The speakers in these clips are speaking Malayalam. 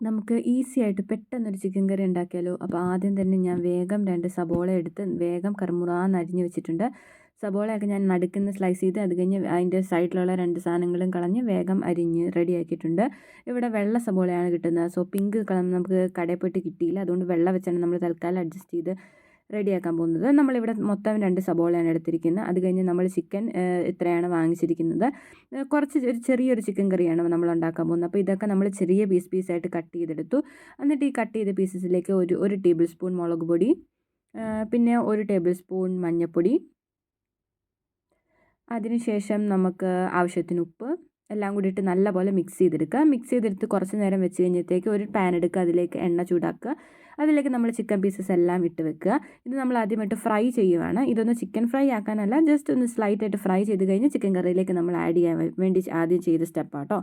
നമുക്ക് ഈസി ആയിട്ട് പെട്ടെന്നൊരു ചിക്കൻ കറി ഉണ്ടാക്കിയാലോ? അപ്പോൾ ആദ്യം തന്നെ ഞാൻ വേഗം രണ്ട് സബോള എടുത്ത് വേഗം കർമുറാന്ന് അരിഞ്ഞ് വെച്ചിട്ടുണ്ട്. സബോളയൊക്കെ ഞാൻ നടുക്കുന്ന സ്ലൈസ് ചെയ്ത് അത് കഴിഞ്ഞ് അതിന്റെ സൈഡിലുള്ള രണ്ട് സാധനങ്ങളും കളഞ്ഞ് വേഗം അരിഞ്ഞ് റെഡിയാക്കിയിട്ടുണ്ട്. ഇവിടെ വെള്ള സബോളയാണ് കിട്ടുന്നത്. സോ പിങ്ക് കളർ നമുക്ക് കടയിൽ പോയിട്ട് കിട്ടിയില്ല. അതുകൊണ്ട് വെള്ള വെച്ചാണ് നമ്മൾ തൽക്കാലം അഡ്ജസ്റ്റ് ചെയ്ത് റെഡിയാക്കാൻ പോകുന്നത്. നമ്മളിവിടെ മൊത്തം രണ്ട് സബോളയാണ് എടുത്തിരിക്കുന്നത്. അത് കഴിഞ്ഞ് നമ്മൾ ചിക്കൻ ഇത്രയാണ് വാങ്ങിച്ചിരിക്കുന്നത്. കുറച്ച് ഒരു ചെറിയൊരു ചിക്കൻ കറിയാണ് നമ്മൾ ഉണ്ടാക്കാൻ പോകുന്നത്. അപ്പോൾ ഇതൊക്കെ നമ്മൾ ചെറിയ പീസ് പീസായിട്ട് കട്ട് ചെയ്തെടുത്തു. എന്നിട്ട് ഈ കട്ട് ചെയ്ത പീസസിലേക്ക് ഒരു ഒരു ടേബിൾ സ്പൂൺ മുളക് പൊടി പിന്നെ ഒരു ടേബിൾ സ്പൂൺ മഞ്ഞൾപ്പൊടി. അതിനുശേഷം നമുക്ക് ആവശ്യത്തിന് ഉപ്പ്. എല്ലാം കൂടിയിട്ട് നല്ല നല്ലപോലെ മിക്സ് ചെയ്തെടുക്കുക. മിക്സ് ചെയ്തെടുത്ത് കുറച്ച് നേരം വെച്ച് കഴിഞ്ഞത്തേക്ക് ഒരു പാൻ എടുക്കുക. അതിലേക്ക് എണ്ണ ചൂടാക്കുക. അതിലേക്ക് നമ്മൾ ചിക്കൻ പീസസ് എല്ലാം ഇട്ട് വെക്കുക. ഇത് നമ്മൾ ആദ്യമായിട്ട് ഫ്രൈ ചെയ്യുവാണ്. ഇതൊന്ന് ചിക്കൻ ഫ്രൈ ആക്കാനല്ല ജസ്റ്റ് ഒന്ന് സ്ലൈറ്റ് ആയിട്ട് ഫ്രൈ ചെയ്ത് കഴിഞ്ഞ് ചിക്കൻ കറിയിലേക്ക് നമ്മൾ ആഡ് ചെയ്യാൻ വേണ്ടി ആദ്യം ചെയ്ത സ്റ്റെപ്പാട്ടോ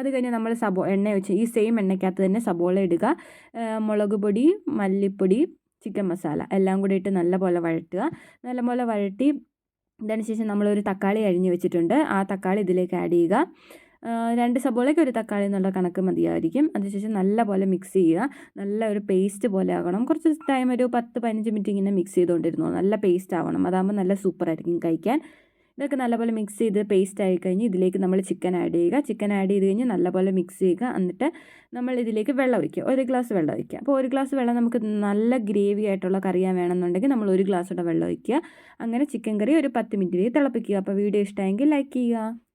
അത് കഴിഞ്ഞ് നമ്മൾ സബോ എണ്ണ വെച്ച് ഈ സെയിം എണ്ണയ്ക്കകത്ത് തന്നെ സബോള ഇടുക. മുളക് പൊടി മല്ലിപ്പൊടി ചിക്കൻ മസാല എല്ലാം കൂടി ഇട്ട് നല്ലപോലെ വഴറ്റുക. നല്ലപോലെ വഴറ്റി അതിനുശേഷം നമ്മളൊരു തക്കാളി അഴിഞ്ഞ് വെച്ചിട്ടുണ്ട്. ആ തക്കാളി ഇതിലേക്ക് ആഡ് ചെയ്യുക. രണ്ട് സബോളയ്ക്ക് ഒരു തക്കാളി എന്നുള്ള കണക്ക് മതിയായിരിക്കും. അതിനുശേഷം നല്ല പോലെ മിക്സ് ചെയ്യുക. നല്ല ഒരു പേസ്റ്റ് പോലെ ആകണം. കുറച്ച് ടൈം ഒരു പത്ത് പതിനഞ്ച് മിനിറ്റ് ഇങ്ങനെ മിക്സ് ചെയ്തുകൊണ്ടിരുന്നു നല്ല പേസ്റ്റ് ആവണം. അതാകുമ്പോൾ നല്ല സൂപ്പറായിരിക്കും കഴിക്കാൻ. ഇതൊക്കെ നല്ലപോലെ മിക്സ് ചെയ്ത് പേസ്റ്റ് ആയി കഴിഞ്ഞ് ഇതിലേക്ക് നമ്മൾ ചിക്കൻ ആഡ് ചെയ്യുക. ചിക്കൻ ആഡ് ചെയ്ത് കഴിഞ്ഞ് നല്ലപോലെ മിക്സ് ചെയ്യുക. എന്നിട്ട് നമ്മൾ ഇതിലേക്ക് വെള്ളം ഒഴിക്കുക. ഒരു ഗ്ലാസ് വെള്ളം ഒഴിക്കുക. അപ്പോൾ ഒരു ഗ്ലാസ് വെള്ളം നമുക്ക് നല്ല ഗ്രേവി ആയിട്ടുള്ള കറിയാൻ വേണമെന്നുണ്ടെങ്കിൽ നമ്മൾ ഒരു ഗ്ലാസ് കൂടെ വെള്ളം ഒഴിക്കുക. അങ്ങനെ ചിക്കൻ കറി ഒരു പത്ത് മിനിറ്റ് തിളപ്പിക്കുക. അപ്പോൾ വീഡിയോ ഇഷ്ടമായെങ്കിൽ ലൈക്ക് ചെയ്യുക.